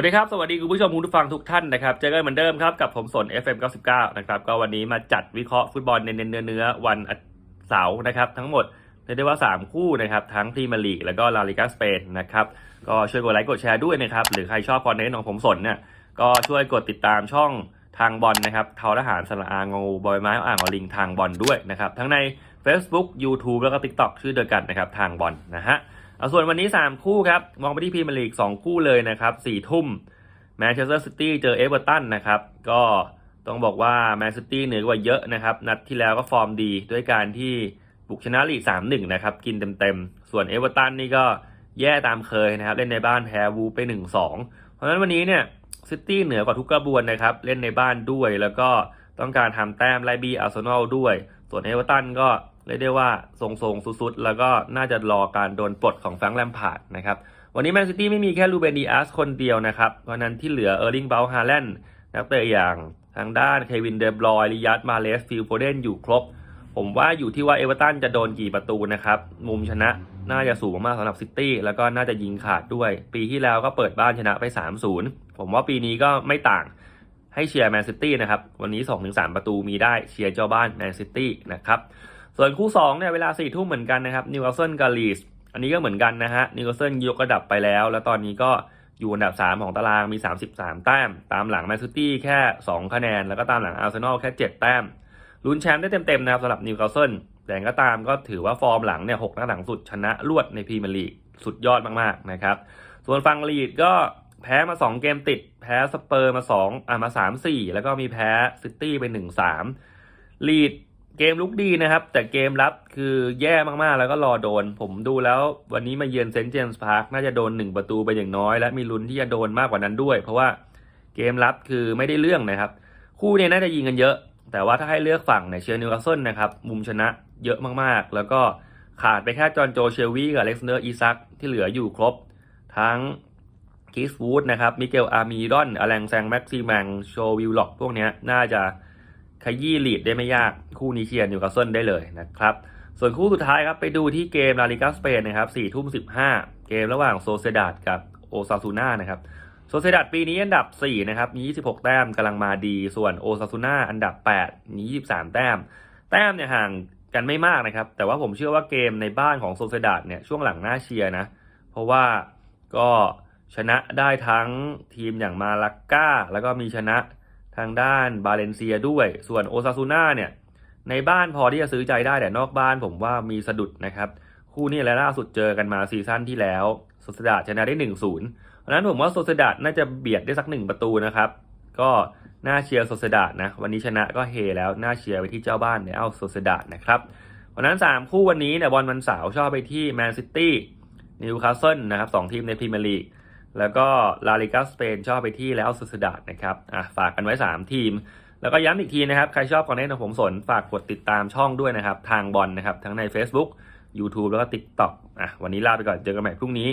วัสดีครับ สวัสดีคุณผู้ชมคุณผู้ฟังทุกท่านนะครับ เจอกันเหมือนเดิมครับ กับผมสน FM 99 นะครับ ก็วันนี้มาจัดวิเคราะห์ฟุตบอลเน้นเนื้อวันเสาร์นะครับ ทั้งหมดเรียกได้ว่า 3 คู่นะครับ ทั้งพรีเมียร์ลีกแล้วก็ลาลิกาสเปนนะครับ ก็ช่วยกดไลค์กดแชร์ด้วยนะครับ หรือใครชอบคอนเทนต์ของผมสนเนี่ย ก็ช่วยกดติดตามช่องทางบอลนะครับเทาทหารสระอางูบอยไม้อ่างอลิงทางบอลด้วยนะครับ ทั้งใน Facebook YouTube แล้วก็ TikTok ชื่อเดียวกันนะครับ ทางบอลนะฮะ เอาส่วนวันนี้ 3 คู่ครับ มองไปที่พรีเมียร์ลีก 2 คู่เลยนะครับ4ทุ่มแมนเชสเตอร์ซิตี้เจอเอเวอร์ตันนะครับ ก็ต้องบอกว่าแมนซิตี้เหนือกว่าเยอะนะครับ นัดที่แล้วก็ฟอร์มดีด้วยการที่บุกชนะลีก 3-1 นะครับ กินเต็มๆ ส่วนเอเวอร์ตันนี่ก็แย่ตามเคยนะครับ เล่นในบ้านแพ้วูไป 1-2 เพราะฉะนั้นวันนี้เนี่ยซิตี้เหนือกว่าทุกกระบวนนะครับ เล่นในบ้านด้วยแล้วก็ต้องการทำแต้มไล่บีอาร์เซนอลด้วย ส่วนเอเวอร์ตันก็ เรียกได้ว่าทรงๆสุดๆ แล้วก็น่าจะรอการโดนปลดของแฟรงค์แลมพาร์ดนะครับ วันนี้แมนซิตี้ไม่มีแค่ลูเบนดีอาสคนเดียวนะครับ เพราะนั้นที่เหลือเออร์ลิงเบลฮาแลนด์นักเตะอย่างทางด้านเควินเดบรอยลิยัตมาเลสฟิลโฟเดนอยู่ครบ ผมว่าอยู่ที่ว่าเอเวอร์ตันจะโดนกี่ประตูนะครับ มุมชนะน่าจะสูงมากสำหรับซิตี้แล้วก็น่าจะยิงขาดด้วย ปีที่แล้วก็เปิดบ้านชนะไป 3-0 ผมว่าปีนี้ก็ไม่ต่างให้เชียร์แมนซิตี้นะครับ วันนี้ 2-3 ประตูมีได้เชียร์เจ้าบ้านแมนซิตี้นะครับ ส่วนคู่2เนี่ยเวลา4ทุ่มเหมือนกันนะครับนิวคาสเซิลกาลีสอันนี้ก็เหมือนกันนะฮะนิวคาสเซิลยกระดับไปแล้ว แล้วตอนนี้ก็อยู่อันดับ 3 ของตารางมี 33 แต้ม ตามหลังแมนซิตี้แค่ 2 คะแนน แล้วก็ตามหลังอาร์เซนอลแค่ 7 แต้มลุ้นแชมป์ได้เต็มๆนะครับสำหรับนิวคาสเซิลแต่ก็ตามก็ถือว่าฟอร์มหลังเนี่ยหกนัดหลังสุดชนะรวดในพรีเมียร์ลีกสุดยอดมากๆนะครับ ส่วนฟังลีดก็แพ้มา 2 เกมติด แพ้สเปอร์มา2อ่ามา 3-4 แล้วก็มีแพ้ซิตี้ไป 1-3ลีด เกมลุกดีนะครับ แต่เกมรับคือแย่มากๆแล้วก็รอโดน ผมดูแล้ววันนี้มาเยือนเซนต์เจมส์พาร์คน่าจะโดน 1 ประตูไปอย่างน้อย และมีลุ้นที่จะโดนมากกว่านั้นด้วย เพราะว่าเกมรับคือไม่ได้เรื่องนะครับ คู่เนี้น่าจะยิงกันเยอะ แต่ว่าถ้าให้เลือกฝั่งเนี่ยเชียร์นิวคาสเซิลนะครับมุมชนะเยอะมากๆ แล้วก็ขาดไปแค่จอห์นโจเชลวีกับเล็กซานเดอร์อีซักที่เหลืออยู่ครบ ทั้งคิสวูดนะครับมิเกลอาร์มีดอนอลังแซงแม็กซีแมงโชวิลล็อกพวกนี้น่าจะ ขยี้ลีดได้ไม่ยากคู่นี้เชียร์นิวคาสเซิลได้เลยนะครับ ส่วนคู่สุดท้ายครับไปดูที่เกมลาลิกาสเปนนะครับ4ทุ่ม15 เกมระหว่างโซเซดาดกับโอซาซูน่านะครับโซเซดาดปีนี้อันดับ 4 นะครับ มี 26 แต้มกำลังมาดี ส่วนโอซาซูน่าอันดับ 8 มี 23 แต้ม แต้มเนี่ยห่างกันไม่มากนะครับ แต่ว่าผมเชื่อว่าเกมในบ้านของโซเซดาดเนี่ยช่วงหลังน่าเชียร์นะ เพราะว่าก็ชนะได้ทั้งทีมอย่างมาลากก้าแล้วก็มีชนะ ทางด้านบาเลนเซียด้วย ส่วนโอซาซูน่าเนี่ย ในบ้านพอที่จะซื้อใจได้แต่นอกบ้านผมว่ามีสะดุดนะครับ คู่นี้และล่าสุดเจอกันมาซีซั่นที่แล้วโซเซดาชนะได้1-0เพราะฉะนั้นผมว่าโซเซดาน่าจะเบียดได้สักหนึ่งประตูนะครับ ก็น่าเชียร์โซเซดานะ วันนี้ชนะก็เฮแล้วน่าเชียร์ไปที่เจ้าบ้านเนี่ยเอาโซเซดานะครับวันนั้น 3 คู่วันนี้เนี่ยบอลวันเสาร์ชอบไปที่แมนซิตี้นิวคาสเซิลนะครับสองทีมในพรีเมียร์ลีก แล้วก็ลาลิกาสเปนชอบไปที่แล้วสุดสดาดนะครับอะฝากกันไว้ 3 ทีม แล้วก็ย้ำอีกทีนะครับ ใครชอบคอนเทนต์ของผมสนฝากกดติดตามช่องด้วยนะครับ ทางบอลนะครับ ทั้งใน Facebook YouTube แล้วก็ TikTok อะวันนี้ลาไปก่อนเจอกันใหม่พรุ่งนี้